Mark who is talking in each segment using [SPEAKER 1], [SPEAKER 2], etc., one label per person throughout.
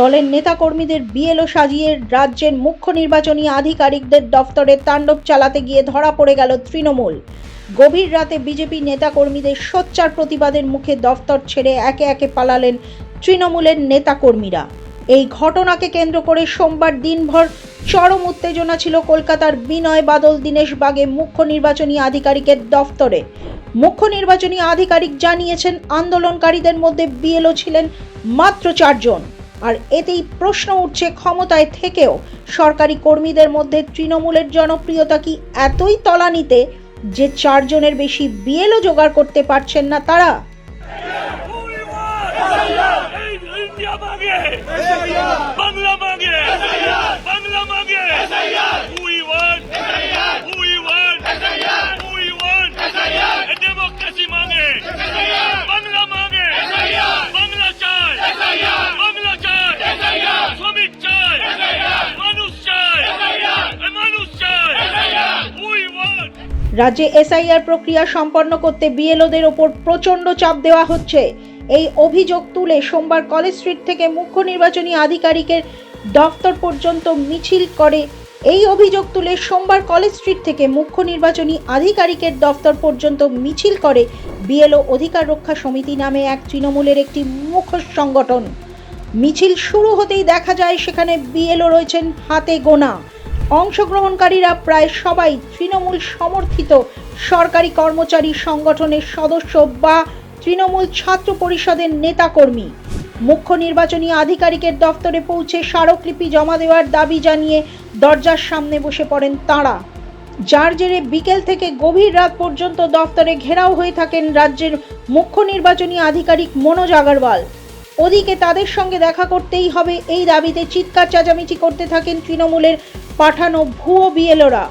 [SPEAKER 1] দলের নেতাকর্মীদের বিএলও সাজিয়ে রাজ্যের মুখ্য নির্বাচনী আধিকারিকদের দফতরে তাণ্ডব চালাতে গিয়ে ধরা পড়ে গেল তৃণমূল। গভীর রাতে বিজেপি নেতাকর্মীদের সোচ্চার প্রতিবাদের মুখে দফতর ছেড়ে একে একে পালালেন তৃণমূলের নেতাকর্মীরা। এই ঘটনাকে কেন্দ্র করে সোমবার দিনভর চরম উত্তেজনা ছিল কলকাতার বিনয় বাদল, দীনেশ বাগে মুখ্য নির্বাচনী আধিকারিকের দফতরে। মুখ্য নির্বাচনী আধিকারিক জানিয়েছেন, আন্দোলনকারীদের মধ্যে বিএলও ছিলেন মাত্র চারজন। আর এতেই প্রশ্ন উঠছে ক্ষমতায় থেকেও। সরকারি কর্মীদের মধ্যে তৃণমূলের জনপ্রিয়তা কি এতই তলানিতে যে চারজনের বেশি বিএলও জোগাড় করতে পারছেন না তারা?
[SPEAKER 2] বাংলা মাগে বাংলা মাগে
[SPEAKER 1] রাজ্যে এসআইআর প্রক্রিয়া সম্পন্ন করতে বিএলওদের ওপর প্রচণ্ড চাপ দেওয়া হচ্ছে। এই অভিযোগ তুলে সোমবার কলেজ স্ট্রিট থেকে মুখ্য নির্বাচনী আধিকারিকের দফতর পর্যন্ত মিছিল করে। এই অভিযোগ তুলে সোমবার কলেজ স্ট্রিট থেকে মুখ্য নির্বাচনী আধিকারিকের দফতর পর্যন্ত মিছিল করে বিএলও অধিকার রক্ষা সমিতি নামে এক তৃণমূলের একটি মুখোশ সংগঠন। মিছিল শুরু হতেই দেখা যায় সেখানে বিএলও রয়েছেন হাতে গোনা। অংশগ্রহণকারীরা প্রায় সবাই তৃণমূল সমর্থিত সরকারি কর্মচারী সংগঠনের সদস্য বা তৃণমূল ছাত্র পরিষদের নেতাকর্মী। মুখ্য নির্বাচনী আধিকারিকের দফতরে পৌঁছে স্মারকলিপি জমা দেওয়ার দাবি জানিয়ে দরজার সামনে বসে পড়েন তাঁরা। যার জেরে বিকেল থেকে গভীর রাত পর্যন্ত দফতরে ঘেরাও হয়ে থাকেন রাজ্যের মুখ্য নির্বাচনী আধিকারিক মনোজ আগরওয়াল। ওদিকে তাদের সঙ্গে দেখা করতেই হবে এই দাবিতে চিৎকার চেঁচামেচি করতে থাকেন তৃণমূলের পাঠানো ভুয়ো বিএলওরা।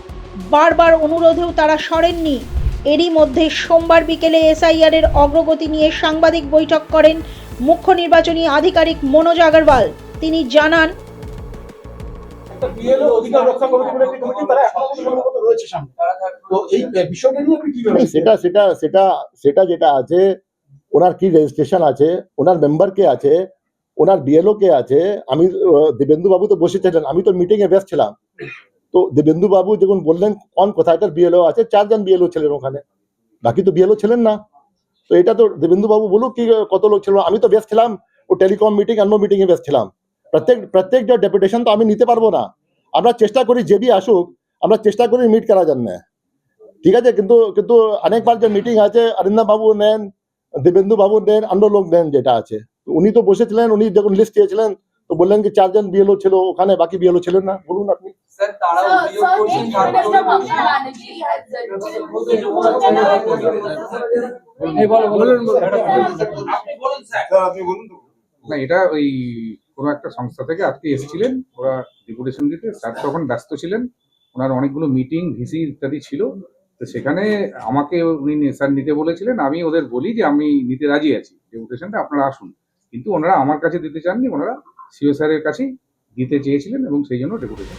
[SPEAKER 1] বারবার অনুরোধেও তারা সরেননি। এরই মধ্যে সোমবার বিকেলে এসআইআর এর অগ্রগতি নিয়ে সাংবাদিক বৈঠক করেন মুখ্য নির্বাচনী আধিকারিক মনোজ আগরওয়াল। তিনি জানান
[SPEAKER 3] বিএলও অধিকার রক্ষা কমিটি বলে একটি কমিটি তারা এখনও সম্ভবত রয়েছে সামনে। তো এই বিষয়টা নিয়ে আপনি কি
[SPEAKER 4] नहीं
[SPEAKER 3] ভাবেন
[SPEAKER 4] সেটা সেটা সেটা সেটা যেটা আছে ওনার কি রেজিস্ট্রেশন আছে, ওনার মেম্বার কে আছে, ওনার বিএলও কে আছে, আমি দেবেন্দু বাবু তো বসেছিলেন আমি তো মিটিং এ ব্যস্ত ছিলাম। তো দেবেন্দু বাবু যখন বললেন কোন কোথায়কার বিএলও আছে, চারজন বিএলও ছিলেন ওখানে। বাকি তো বিএলও ছিলেন না। তো এটা তো দেবেন্দু বাবু বলুক কি, কত লোক ছিল, আমি তো ব্যস্ত ছিলাম, ও টেলিকম মিটিং অন্য মিটিং এ ব্যস্ত ছিলাম। প্রত্যেক, প্রত্যেকটা ডেপুটেশন তো আমি নিতে পারব না। আমরা চেষ্টা করি যে বি আসুক, আমরা চেষ্টা করি মিট করার জন্য। ঠিক আছে, কিন্তু কিন্তু অনেকবার যে মিটিং আছে অরিন্দম বাবু নেন দেবেন্দু অন্য লোক নেন যেটা আছে তো উনি তো বসেছিলেন উনি যখন লিস্ট দিয়েছিলেন তো বললেন কি চারজন বিএলও ছিল ওখানে বাকি বিএলও ছিলেন না বলুন আপনি
[SPEAKER 5] না এটা ওই কোনো একটা সংস্থা থেকে আজকে এসেছিলেন ওরা ডেপুটেশন দিতে স্যার তখন ব্যস্ত ছিলেন ওনার অনেকগুলো মিটিং ভিসি ইত্যাদি ছিল তো সেখানে আমাকে উনি নি- স্যার নিতে বলেছিলেন, আমি ওদের বলি যে আমি নিতে রাজি আছি ডেপুটেশনটা আপনারা আসুন। কিন্তু ওনারা আমার কাছে দিতে চাননি, ওনারা সিও স্যারের কাছেই দিতে চেয়েছিলেন এবং সেই জন্য ডেপুটেশন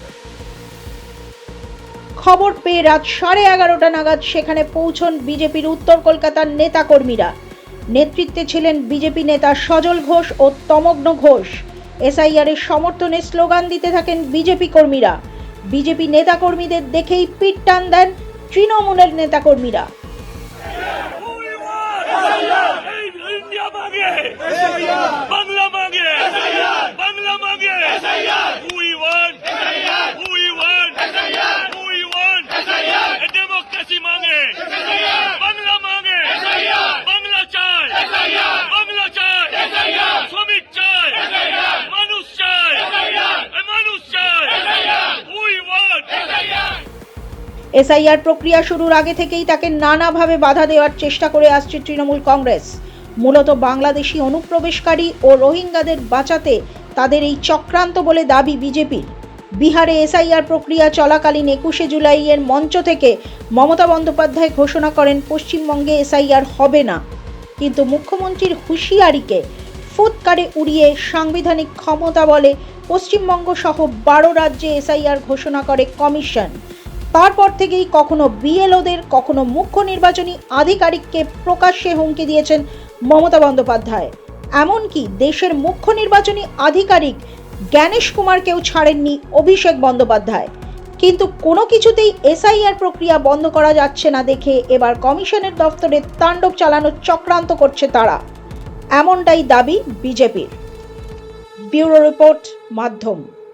[SPEAKER 1] খবর পেয়ে রাত সাড়ে এগারোটা নাগাদ সেখানে পৌঁছন বিজেপির উত্তর কলকাতার নেতাকর্মীরা। নেতৃত্বে ছিলেন বিজেপি নেতা সজল ঘোষ ও তমগ্ন ঘোষ। এসআইআর এর সমর্থনে স্লোগান দিতে থাকেন বিজেপি কর্মীরা। বিজেপি নেতাকর্মীদের দেখেই পিট টান দেন তৃণমূলের নেতাকর্মীরা
[SPEAKER 2] উই
[SPEAKER 1] এসআইআর প্রক্রিয়া শুরুর আগে থেকেই তাকে নানাভাবে বাধা দেওয়ার চেষ্টা করে আসছে তৃণমূল কংগ্রেস। মূলত বাংলাদেশি অনুপ্রবেশকারী ও রোহিঙ্গাদের বাঁচাতে তাদের এই চক্রান্ত বলে দাবি বিজেপির। বিহারে এসআইআর প্রক্রিয়া চলাকালীন একুশে জুলাইয়ের মঞ্চ থেকে মমতা বন্দ্যোপাধ্যায় ঘোষণা করেন, পশ্চিমবঙ্গে এসআইআর হবে না। কিন্তু মুখ্যমন্ত্রীর হুঁশিয়ারিকে ফুৎকারে উড়িয়ে সাংবিধানিক ক্ষমতা বলে পশ্চিমবঙ্গ সহ বারো রাজ্যে এসআইআর ঘোষণা করে কমিশন। তারপর থেকেই কখনো বিএলওদের, কখনো মুখ্য নির্বাচনী আধিকারিককে প্রকাশ্যে হুমকি দিয়েছেন মমতা বন্দ্যোপাধ্যায়। এমনকি দেশের মুখ্য নির্বাচনী আধিকারিক জ্ঞানেশ কুমারকেও ছাড়েননি অভিষেক বন্দ্যোপাধ্যায়। কিন্তু কোনো কিছুতেই এসআইআর প্রক্রিয়া বন্ধ করা যাচ্ছে না দেখে এবার কমিশনের দফতরে তাণ্ডব চালানোর চক্রান্ত করছে তারা। এমনটাই দাবি বিজেপির। ব্যুরো রিপোর্ট, মাধ্যম।